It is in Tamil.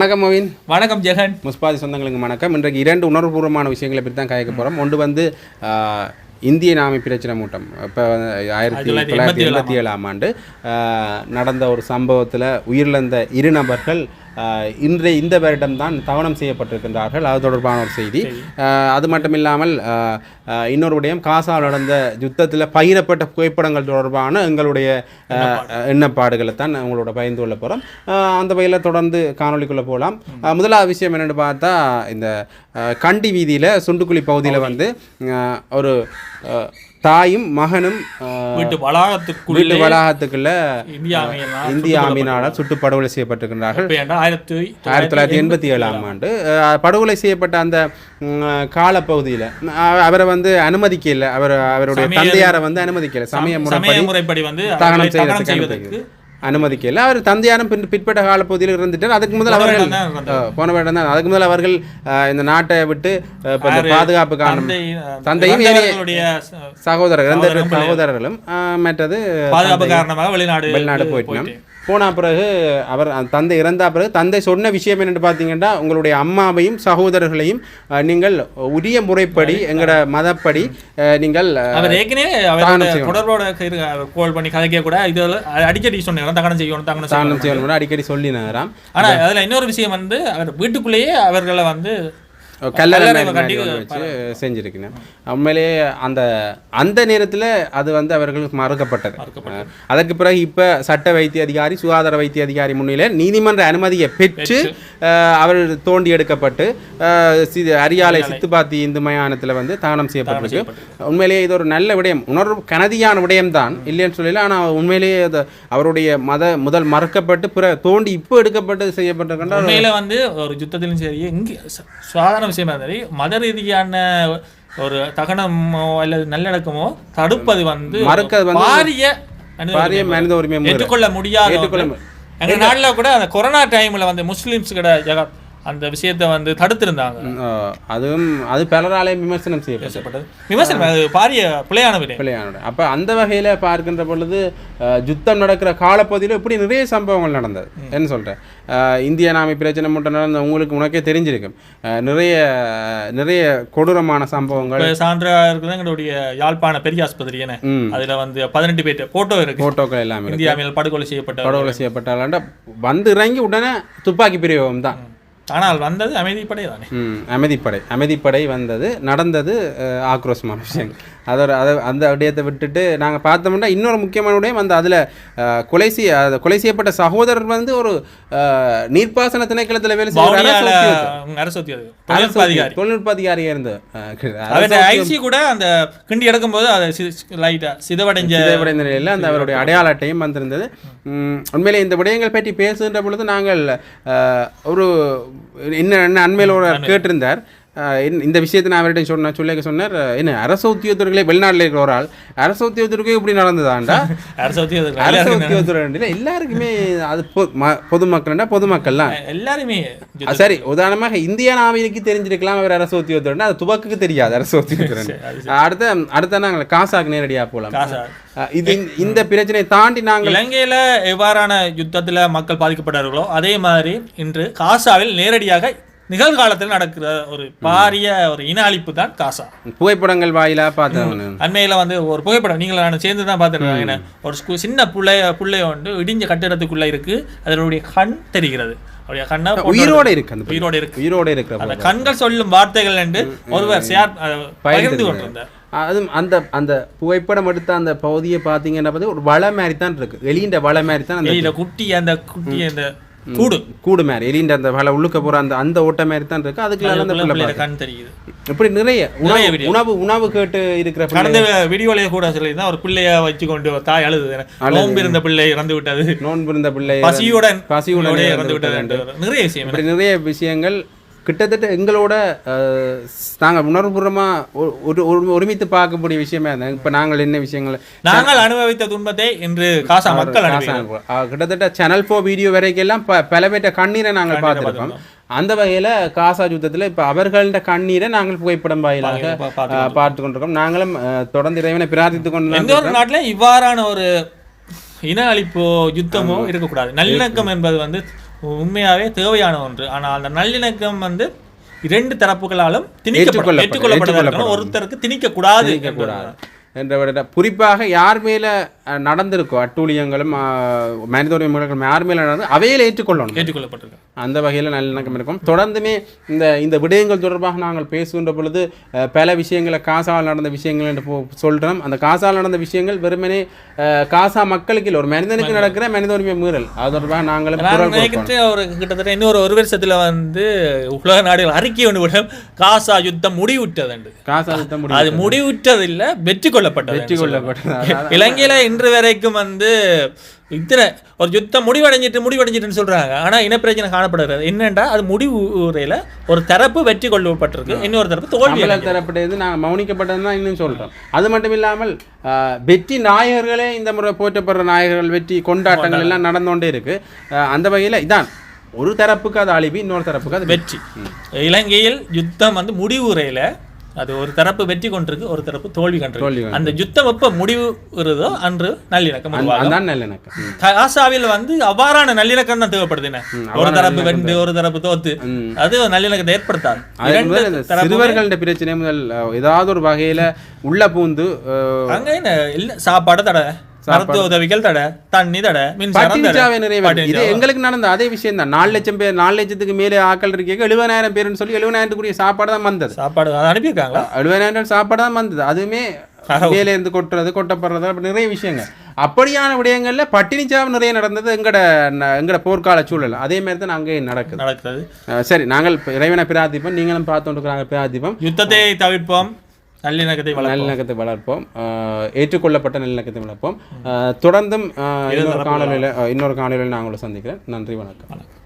வணக்கம் மவின். வணக்கம் ஜெகன். முஸ்பாதி சொந்தங்களுக்கு வணக்கம். இன்றைக்கு இரண்டு உணர்வுபூர்வமான விஷயங்களை பற்றி தான் கயக்க போகிறோம் ஒன்று வந்து இந்திய நாமை பிரச்சனை மூட்டம். இப்போ ஆயிரத்தி தொள்ளாயிரத்தி எண்பத்தி ஏழாம் ஆண்டு நடந்த ஒரு சம்பவத்தில் உயிரிழந்த இரு நபர்கள் இன்றைய இந்த வருடம் தான் தவணம் செய்யப்பட்டிருக்கின்றார்கள். அது தொடர்பான ஒரு செய்தி. அது மட்டும் இல்லாமல் இன்னொரு விடயம் காசாவில் நடந்த யுத்தத்தில் பகிரப்பட்ட புகைப்படங்கள் தொடர்பான எங்களுடைய எண்ணப்பாடுகளை தான் உங்களோட பகிர்ந்து கொள்ள போகிறோம் அந்த வகையில் தொடர்ந்து காணொளிக்குள்ளே போகலாம் முதலாவது விஷயம் என்னென்னு பார்த்தா இந்த கண்டி வீதியில் சுண்டுக்குழி பகுதியில் வந்து ஒரு தாயும் மகனும் வீட்டு வளாகத்துக்குள்ளே வீட்டு வளாகத்துக்குள்ள இந்திய ஆமீனால் சுட்டு படுகொலை ஏன்டா ஆயிரத்தி ஆயிரத்தி தொள்ளாயிரத்தி எண்பத்தி ஏழாம் ஆண்டு படுகொலை செய்யப்பட்ட அந்த காலப்பகுதியில் அவரை வந்து அனுமதிக்கல. அவர் அவருடைய தந்தையாரை வந்து அனுமதிக்கல. சமய சமய முறைப்படி முறைப்படி வந்து தகனம் செய்யறதுக்கு அனுமதிக்கல. அவர் தந்தையாரும் பின் பிற்பட்ட காலப்பகுதியில் இருந்துட்டார் அதுக்கு முதல் அவர்கள் போன வருடம் தான் அதுக்கு முதல் அவர்கள் இந்த நாட்டை விட்டு? பாதுகாப்பு காரணம் அஹ், தந்தையும் சகோதரர் சகோதரர்களும் மற்றது பாதுகாப்பு காரணமாக வெளிநாடு வெளிநாடு போயிட்டோம் போன பிறகு அவர் தந்தை இறந்த பிறகு தந்தை சொன்ன விஷயம் என்னன்னு பார்த்தீங்கன்னா உங்களுடைய அம்மாவையும் சகோதரர்களையும் நீங்கள் உரிய முறைப்படி எங்களோட மதப்படி அஹ், நீங்கள் அவர் ஏற்கனவே தொடர்போட கோல் பண்ணி கதைக்க கூட இது அடிக்கடி சொன்னாங்க தகனம் செய்யணும் தகனம் செய்யணும். அடிக்கடி சொல்லினாராம். ஆனா அதுல இன்னொரு விஷயம் வந்து அவர் வீட்டுக்குள்ளேயே அவர்களை வந்து கல்லறை வச்சு செஞ்சிருக்கிறேன் உண்மையிலேயே அந்த அந்த நேரத்தில் அது வந்து அவர்களுக்கு மறுக்கப்பட்டது. அதற்கு பிறகு இப்போ சட்ட வைத்திய அதிகாரி சுகாதார வைத்திய அதிகாரி முன்னிலையில் நீதிமன்ற அனுமதியை பெற்று அவர் தோண்டி எடுக்கப்பட்டு அரியாலை சித்துப்பாத்தி இந்து மயானத்தில் வந்து தானம் செய்யப்பட்டிருக்கு. உண்மையிலேயே இது ஒரு நல்ல விடயம். உணர்வு கனதியான விடயம்தான். இல்லைன்னு சொல்லல ஆனால் உண்மையிலேயே அது அவருடைய மத முதல் மறுக்கப்பட்டு பிற தோண்டி இப்போ எடுக்கப்பட்டு செய்யப்பட்டிருக்கின்ற வந்து ஒரு யுத்தத்திலும் சரி இங்கே ச- சாதாரண விஷயமா சரி மத ரீதியான ஒரு தகனமோ அல்லது நல்லடக்கமோ தடுப்பது வந்து பாரிய பாரிய மனித உரிமை. ஏற்றுக்கொள்ள முடியாத ஏற்றுக்கொள்ள ஒன்று. எங்க நாட்டுல கூட அந்த கொரோனா டைம்ல வந்து முஸ்லிம்ஸ் கிட்ட அந்த விஷயத்தை வந்து தடுத்திருந்தாங்க. அதுவும் அது பலராலே விமர்சனம் செய்யப்பட்டது. விமர்சனம் அது பாரிய பிழையான விடயம் பிள்ளையானோட அப்போ அந்த வகையில் பார்க்கின்ற பொழுது யுத்தம் நடக்கிற காலப்பகுதியில் இப்படி நிறைய சம்பவங்கள் நடந்தது. என்ன சொல்கிறேன் இந்திய நாமை பிரச்சனை மட்டும் நடந்த உங்களுக்கு உனக்கே தெரிஞ்சிருக்கும். நிறைய நிறைய கொடூரமான சம்பவங்கள். இப்ப சான்றா இருக்குது எங்களுடைய யாழ்ப்பாண பெரிய ஆஸ்பத்திரி என்ன. அதுல வந்து பதினெட்டு பேர் போட்டோ இருக்கு. போட்டோக்கள் எல்லாமே. இந்தியாவில் படுகொலை செய்யப்பட்ட படுகொலை செய்யப்பட்டால வந்து இறங்கி உடனே துப்பாக்கி பிரயோகம் தான் ஆனால் வந்தது அமைதிப்படை தானே. அமைதிப்படை. அமைதிப்படை வந்தது. நடந்தது ஆக்ரோஷமான விஷயம் அதோட அதை அந்த விடயத்தை விட்டுட்டு நாங்கள் பார்த்தோம்னா இன்னொரு முக்கியமான விடயம் அந்த அதில் கொலை செய்ய கொலை செய்யப்பட்ட சகோதரர் வந்து ஒரு நீர்ப்பாசன திணைக்களத்தில் வேலை வவுனியால செய்ய அரசு உத்தியோக தொழில்நுட்ப அதிகாரி. தொழில்நுட்ப அதிகாரியாக இருந்த அவருடைய ஐசி கூட அந்த கிண்டி எடுக்கும்போது அதை லைட்டா சிதவடைஞ்ச சிதைவடை நிலையில் அந்த அவருடைய அடையாள அட்டையும் வந்திருந்தது. உண்மையிலே இந்த விடயங்கள் பற்றி பேசுகின்ற பொழுது நாங்கள் ஒரு என்ன என்ன அண்மையில். ஒரு கேட்டிருந்தார். இந்த- விஷயத்தை நான் அவர்கிட்ட சொன்ன சொல்லிக்க சொன்னார். என்ன அரசு உத்தியோகத்தர்களே வெளிநாட்டில் இருக்கிற ஒரு ஆள். அரசு உத்தியோகத்தருக்கே இப்படி நடந்ததாண்டா? அரசு அரசு உத்தியோகத்தர் எல்லாருக்குமே அது பொதுமக்கள்னா பொதுமக்கள்லாம். எல்லாருமே சரி உதாரணமாக இந்திய நாவிலுக்கு தெரிஞ்சிருக்கலாம் அவர் அரசு உத்தியோகத்தர் அது துவக்குக்கு தெரியாது அரசு உத்தியோகத்தர் அடுத்த அடுத்த நாங்கள் காசாக்கு நேரடியாக போகலாம் இது இந்த- பிரச்சனையை தாண்டி நாங்கள் இலங்கையில எவ்வாறான யுத்தத்துல மக்கள் பாதிக்கப்பட்டார்களோ அதே மாதிரி இன்று காசாவில் நேரடியாக நிகழ்காலத்தில் நடக்கிற ஒரு பாரிய ஒரு இன அழிப்பு தான் காசா. புகைப்படங்கள் வாயிலா பார்த்தவனு. அண்மையில வந்து ஒரு புகைப்படம் நீங்கள் நான் சேர்ந்து தான் பார்த்துருக்கேன் ஒரு சின்ன புள்ளைய புள்ளைய வந்து இடிஞ்ச கட்டிடத்துக்குள்ள இருக்கு. அதனுடைய கண் தெரிகிறது. அவருடைய கண்ணை உயிரோட இருக்கு அந்த உயிரோட இருக்கு. உயிரோட இருக்கிற அந்த கண்கள் சொல்லும் வார்த்தைகள் என்று ஒருவர் ஷேர் பகிர்ந்து கொண்டிருந்தார். அதுவும் அந்த அந்த புகைப்படம் எடுத்த அந்த பகுதியை பார்த்தீங்கன்னா பார்த்து ஒரு வலை மாதிரி தான் இருக்கு. எலின்ற வலை மாதிரி தான் அந்த குட்டி அந்த குட்டி அந்த கூடு. கூடு மாதிரி எலின்ற அந்த வலை உள்ளுக்க போற அந்த அந்த ஓட்டை மாதிரி தான் இருக்கு. அதுக்குள்ள அந்த புள்ள. கண் தெரியுது. இப்படி நிறைய உணவு. உணவு உணவு கேட்டு இருக்கிற பிள்ளை- கடந்த வீடியோலயே கூட சொல்லியிருந்தா ஒரு பிள்ளைய வச்சு கொண்டு தாய் அழுது. நோம்பு இருந்த பிள்ளை இறந்து விட்டது. நோன்பு இருந்த பிள்ளை பசியுடன் பசியுடன் பசியோட இறந்து விட்டது நிறைய விஷயம் நிறைய விஷயங்கள் கிட்டத்தட்ட எங்களோட நாங்கள் உணர்வுபூர்வமாக ஒரு ஒரு- ஒருமித்து பார்க்கக்கூடிய விஷயமே இருந்தாங்க இப்போ நாங்கள் என்ன விஷயங்கள் நாங்கள் அனுபவித்த துன்பத்தை இன்று காசா மக்கள் கிட்டத்தட்ட சேனல் ஃபோ வீடியோ வரைக்கெல்லாம் ப பல பேர்ட்ட கண்ணீரை நாங்கள் பார்த்துருக்கோம் அந்த வகையில் காசா யுத்தத்தில் இப்போ அவர்கள்ட்ட கண்ணீரை நாங்கள் புகைப்படம் வாயிலாக பார்த்து கொண்டிருக்கோம் நாங்களும் தொடர்ந்து இறைவனை பிரார்த்தித்து கொண்டு எந்த ஒரு நாட்டுல இவ்வாறான ஒரு இன அழிப்போ யுத்தமோ இருக்கக்கூடாது. நல்லிணக்கம் என்பது வந்து உண்மையாவே தேவையான ஒன்று. ஆனால் அந்த நல்லிணக்கம் வந்து இரண்டு தரப்புகளாலும் திணிக்கப்பட ஏற்றுக்கொள்ளப்பட- ஒருத்தருக்கு திணிக்க கூடாது கூடாது என்ற விட குறிப்பாக யார் மேலே நடந்திருக்கோ அட்டூழியங்களும் மனித உரிமை மீறல்களும் யார் மேலே நடந்து அவையில் ஏற்றுக்கொள்ளணும். ஏற்றுக்கொள்ளப்பட்டிருக்கு அந்த வகையில் நல்லிணக்கம் இருக்கும். தொடர்ந்துமே இந்த இந்த விடயங்கள் தொடர்பாக நாங்கள் பேசுகின்ற பொழுது பல விஷயங்களை காசால் நடந்த விஷயங்கள் என்று சொல்றோம். அந்த காசால் நடந்த விஷயங்கள் வெறுமனே காசா மக்களுக்கு இல்லை. ஒரு மனிதனுக்கு நடக்கிற மனித உரிமை மீறல். அது தொடர்பாக நாங்களும் ஒரு கிட்டத்தட்ட இன்னொரு ஒரு வருஷத்துல வந்து உலக நாடுகள் அறிக்கை ஒன்று விடும் காசா யுத்தம் முடிவுற்றதுண்டு காசா யுத்தம் முடிவு அது முடிவுற்றது இல்ல வெற்றி கொள்ளப்பட்டது வெற்றி கொள்ளப்பட்டது. இலங்கையில இன்று வரைக்கும் வந்து இத்தனை ஒரு யுத்தம் முடிவடைஞ்சிட்டு முடிவடைஞ்சிட்டுன்னு சொல்றாங்க. ஆனா இனப்பிரச்சனை காணப்படுகிறது. என்னண்டா அது முடிவு உரையில ஒரு தரப்பு வெற்றி கொள்ளப்பட்டிருக்கு. இன்னொரு தரப்பு தோல்வி தரப்பட்டது நாங்கள் மௌனிக்கப்பட்டது தான் இன்னும் சொல்கிறோம் அது மட்டும் இல்லாமல் வெற்றி நாயகர்களே இந்த முறை போற்றப்படுற நாயகர்கள் வெற்றி கொண்டாட்டங்கள் எல்லாம் நடந்து கொண்டே இருக்கு அந்த வகையில் இதான். ஒரு தரப்புக்கு அது அழிவு இன்னொரு தரப்புக்கு அது வெற்றி. இலங்கையில் யுத்தம் வந்து முடிவு உரையில அது ஒரு தரப்பு வெற்றி கொண்டிருக்கு ஒரு தரப்பு தோல்வி கொண்டிருக்கு. அந்த யுத்தம் எப்ப முடிவு வருதோ அன்று நல்லிணக்கம் நல்லிணக்கம். ம். காசாவில் வந்து அவ்வாறான நல்லிணக்கம் தான் தேவைப்படுது ஒரு தரப்பு வென்று ஒரு தரப்பு தோத்து. அது நல்லிணக்கத்தை ஏற்படுத்தாது. சிறுவர்கள்ட பிரச்சனை முதல் ஏதாவது ஒரு வகையில உள்ள பூந்து அங்க என்ன இல்ல சாப்பாடு தடை. மருத்துவ உதவிகள் தடை தண்ணி தடை மின்சாரம் இது எங்களுக்கு நடந்த அதே விஷயம் தான் நாலு லட்சம் பேர் நாலு லட்சத்துக்கு மேலே ஆக்கள் இருக்கீங்க. எழுபதாயிரம் பேர்னு சொல்லி எழுபதாயிரத்துக்குரிய சாப்பாடு தான் வந்தது. சாப்பாடு அனுப்பியிருக்காங்களா? எழுபதாயிரம் சாப்பாடு தான் வந்தது. அதுவுமே மேலே இருந்து கொட்டுறது கொட்டப்படுறது அப்படி நிறைய விஷயங்கள். அப்படியான விடயங்கள்ல பட்டினிச்சாவு நிறைய நடந்தது எங்கட எங்கட போர்க்கால சூழல். அதே மாதிரி தான் அங்கே நடக்குது. நடக்கிறது அஹ் சரி நாங்கள் இறைவனை பிரார்த்திப்போம். நீங்களும் பார்த்துட்டு பிரார்த்திப்போம். யுத்தத்தை தவிர்ப்போம். நல்லிணக்கத்தை நல்லிணக்கத்தை வளர்ப்போம். ஏற்றுக்கொள்ளப்பட்ட நல்லிணக்கத்தை வளர்ப்போம். தொடர்ந்தும் இன்னொரு காணொலியில் இன்னொரு காணொலியில் நான் உங்களை சந்திக்கிறேன். நன்றி வணக்கம். வணக்கம்.